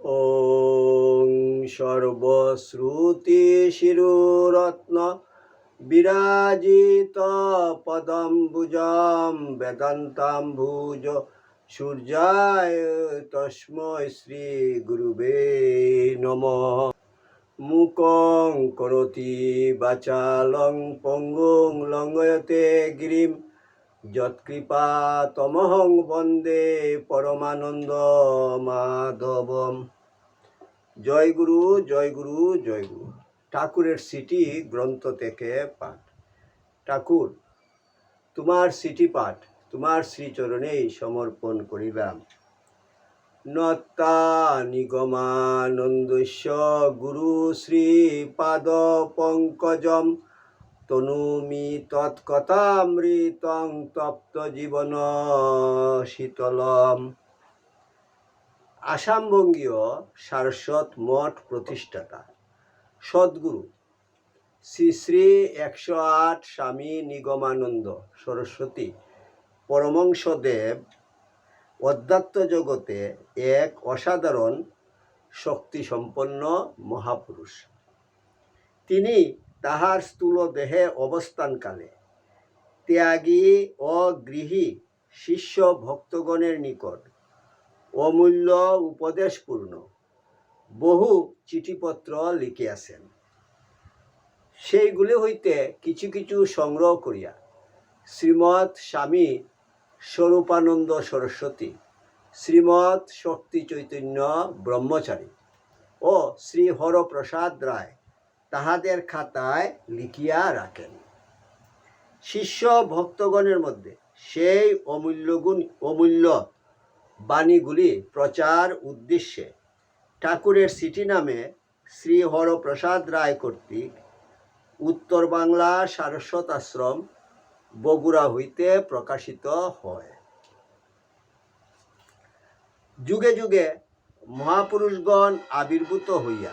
ওং সর্বশ্রুতি শিরুরত্ন বিরাজিত পদম ভুজম বেদান্তাম ভুজ সূর্যায় তস্মৈ শ্রী গুরুবে নম। মুকং করতি বাচালং পঙ্গং লঙ্গয়তে গিরিম যৎকৃপা তমহং বন্দে পরমানন্দ মাধবম। জয় গুরু জয় গুরু জয় গুরু। ঠাকুরের সিটি গ্রন্থ থেকে পাঠ। ঠাকুর, তোমার সিটি পাঠ, তোমার শ্রীচরণেই সমর্পণ করিলাম। নত্তা নিগমানন্দস্য গুরু শ্রীপাদ পঙ্কজম তনুমি তৎকথামৃতং তপ্ত জীবন শীতলম। আসামবঙ্গীয় সারস্বত মঠ প্রতিষ্ঠাতা। সদ্গুরু, শ্রী শ্রী একশো আট স্বামী নিগমানন্দ সরস্বতী পরমংসদেব অধ্যাত্ম জগতে এক অসাধারণ শক্তিসম্পন্ন মহাপুরুষ। তিনি তাহার স্থূল দেহে অবস্থানকালে। ত্যাগী ও গৃহী শিষ্য ভক্তগণের নিকট। অমূল্য উপদেশপূর্ণ। বহু চিঠিপত্র লিখিয়াছেন। সেইগুলি হইতে কিছু কিছু সংগ্রহ করিয়া শ্রীমৎ স্বামী স্বরূপানন্দ সরস্বতী, শ্রীমৎ শক্তি চৈতন্য ব্রহ্মচারী ও শ্রী হরপ্রসাদ রায় তাহাদের খাতায় লিখিয়া রাখেন। শিষ্য ভক্তগণের মধ্যে সেই অমূল্য গুণ অমূল্য বাণীগুলি প্রচার উদ্দেশ্যে ঠাকুরের সিটি নামে শ্রী হরপ্রসাদ রায় কর্তৃক উত্তর বাংলা সারস্বত আশ্রম, বগুড়া হইতে প্রকাশিত হয়। যুগে যুগে মহাপুরুষগণ আবির্ভূত হইয়া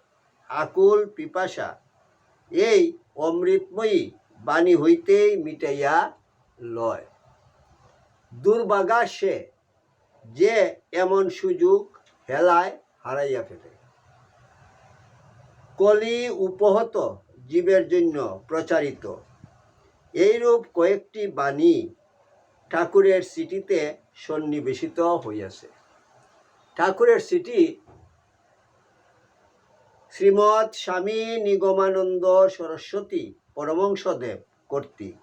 আকুল পিপাসা। এই অমৃতময়ী বাণী হইতেই মিটাইয়া লয়। দুর্ভাগা সে যে এমন সুযোগ হেলায় হারাইয়া ফেলে। কলি উপহত জীবের জন্য প্রচারিত। এইরূপ কয়েকটি বাণী ঠাকুরের সিটিতে সন্নিবেশিত হইয়াছে। ঠাকুরের সিটি শ্রীমৎ স্বামী নিগমানন্দ সরস্বতী পরমংসদেব কর্তৃক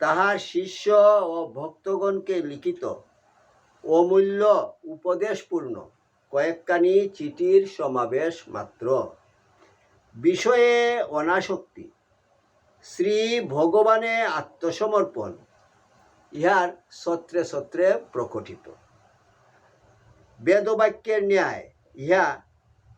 তাহার শিষ্য ও ভক্তগণকে লিখিত অমূল্য উপদেশপূর্ণ কয়েকখানি চিঠির সমাবেশ মাত্র। বিষয়ে অনাসক্তি। শ্রী ভগবানে আত্মসমর্পণ। ইহার সত্রে সত্রে প্রকটিত। বেদবাক্যের ন্যায় ইহা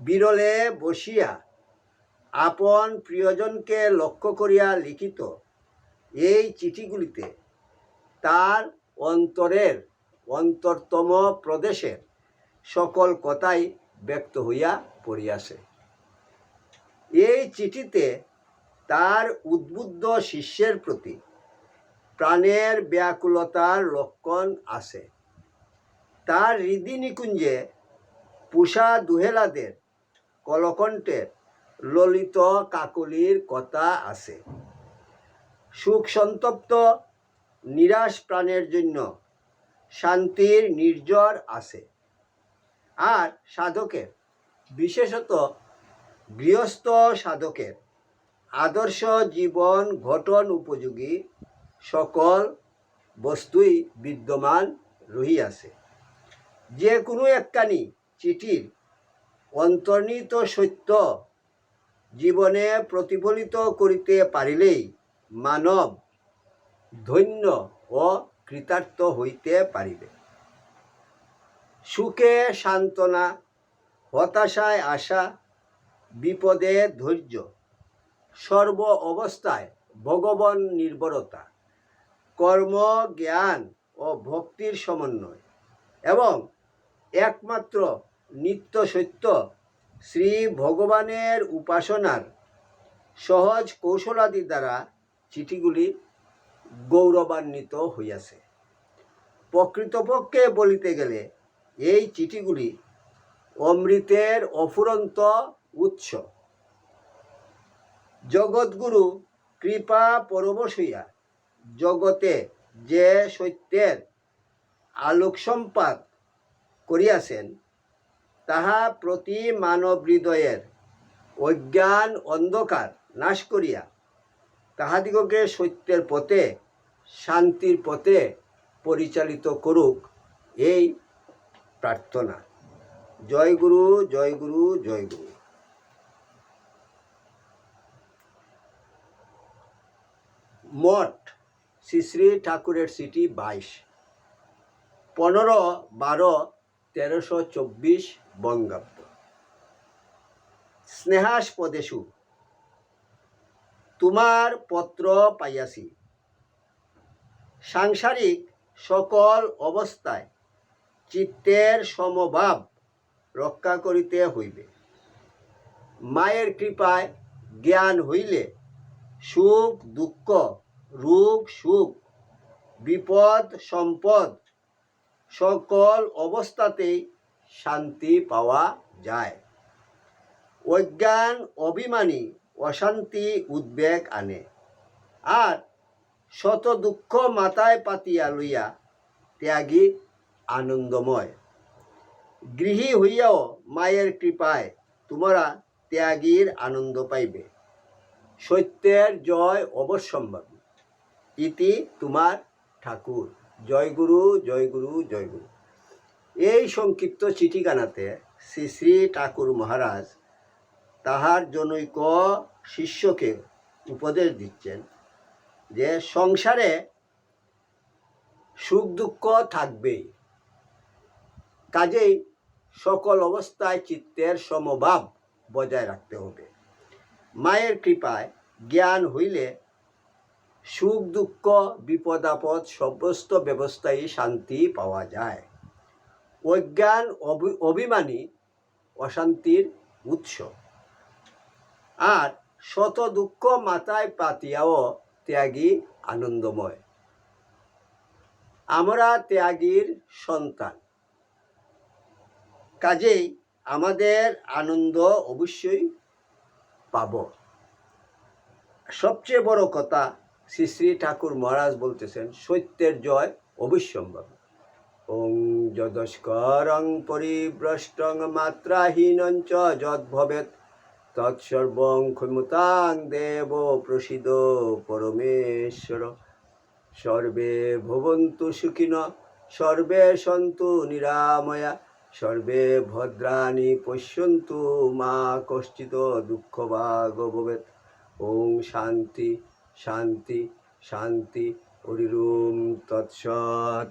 বিরলে বসিয়া আপন প্রিয়জনকে লক্ষ্য করিয়া লিখিত এই চিঠিগুলিতে তার অন্তরের অন্তরতম প্রদেশের সকল কথাই ব্যক্ত হইয়া পড়িয়াছে। এই চিঠিতে তার উদ্বুদ্ধ শিষ্যের প্রতি প্রাণের ব্যাকুলতার লক্ষণ আছে। তার হৃদি নিকুঞ্জে পুষা দুহেলাদের কলকণ্ঠের ললিত কাকলির কথা আছে। সুখ সন্তপ্ত, নিরাশ প্রাণের জন্য শান্তির নির্জর আছে। আর সাধকের, বিশেষত গৃহস্থ সাধকের আদর্শ জীবন গঠন উপযোগী সকল বস্তুই বিদ্যমান রহিয়াছে। যে কোনো একখানি চিঠির অন্তর্নিহিত সত্য জীবনে প্রতিফলিত করিতে পারিলেই মানব ধন্য ও কৃতার্থ হইতে পারিবে। সুখে সান্ত্বনা, হতাশায় আশা, বিপদে ধৈর্য, সর্ব অবস্থায় ভগবান নির্ভরতা কর্ম, জ্ঞান ও ভক্তির সমন্বয় এবং একমাত্র নিত্য সত্য শ্রী ভগবানের উপাসনার সহজ কৌশলাদি দ্বারা চিঠিগুলি গৌরবান্বিত হইয়াছে। প্রকৃতপক্ষে বলিতে গেলে এই চিঠিগুলি অমৃতের অফুরন্ত উৎস। জগৎগুরু কৃপা পরবশ হইয়া জগতে যে সত্যের আলোক সম্পাদ করিয়াছেন তাহা প্রতি মানব হৃদয়ের অজ্ঞান অন্ধকার নাশ করিয়া তাহাদিগকে সত্যের পথে, শান্তির পথে পরিচালিত করুক এই প্রার্থনা। জয় গুরু জয় গুরু জয় গুরু। মঠ, শ্রী শ্রী ঠাকুরের সিটি বাইশ। পনেরো, বারো তেরোশো চব্বিশ বঙ্গাব্দ। স্নেহাস্পদেশু, তোমার পত্র পাইয়াছি। সাংসারিক সকল অবস্থায় চিত্তের সমভাব রক্ষা করিতে হইবে। মায়ের কৃপায় জ্ঞান হইলে সুখ, দুঃখ, রোগ, সুখ, বিপদ, সম্পদ সকল অবস্থাতেই শান্তি পাওয়া যায়। অজ্ঞান, অভিমানী, অশান্তি, উদ্বেগ আনে। আর শত দুঃখ মাথায় পাতিয়া লইয়া ত্যাগী আনন্দময়। গৃহী হইয়াও মায়ের কৃপায় তোমরা ত্যাগীর আনন্দ পাইবে। সত্যের জয় অবশ্যম্ভাবী। ইতি তোমার ঠাকুর। জয় গুরু জয় গুরু জয় গুরু। এই সংক্ষিপ্ত চিঠিখানাতে শ্রী শ্রী ঠাকুর মহারাজ তাহার জনৈক শিষ্যকে উপদেশ দিচ্ছেন যে সংসারে সুখ দুঃখ থাকবেই। কাজেই সকল অবস্থায় চিত্তের সমভাব বজায় রাখতে হবে। মায়ের কৃপায় জ্ঞান হইলে সুখ, দুঃখ, বিপদ, আপদ সমস্ত ব্যবস্থায় শান্তি পাওয়া যায়। অজ্ঞান, অভি- অভিমানী অশান্তির উৎস। আর শত দুঃখ মাথায় পাতিয়াও ত্যাগী আনন্দময়। আমরা ত্যাগীর সন্তান। কাজেই আমাদের আনন্দ অবশ্যই পাব। সবচেয়ে বড় কথা শ্রী শ্রী ঠাকুর মহারাজ বলতেছেন, সত্যের জয় অবশ্যম্ভব ওং যদস্করং পরিভ্রষ্টং মাত্রাহীনং চ যদ্ভবেৎ। তৎসর্বং ক্ষমতাং দেব প্রসিদ পরমেশ্বর। সর্বে ভবন্তু সুখিন, সর্বে সন্তু নিরাময়া। সর্বে ভদ্রাণি পশ্যন্তু মা কশ্চিত দুঃখ ভাগ ভবেৎ। ওং শান্তি শান্তি শান্তি হরিরুম তৎসৎ।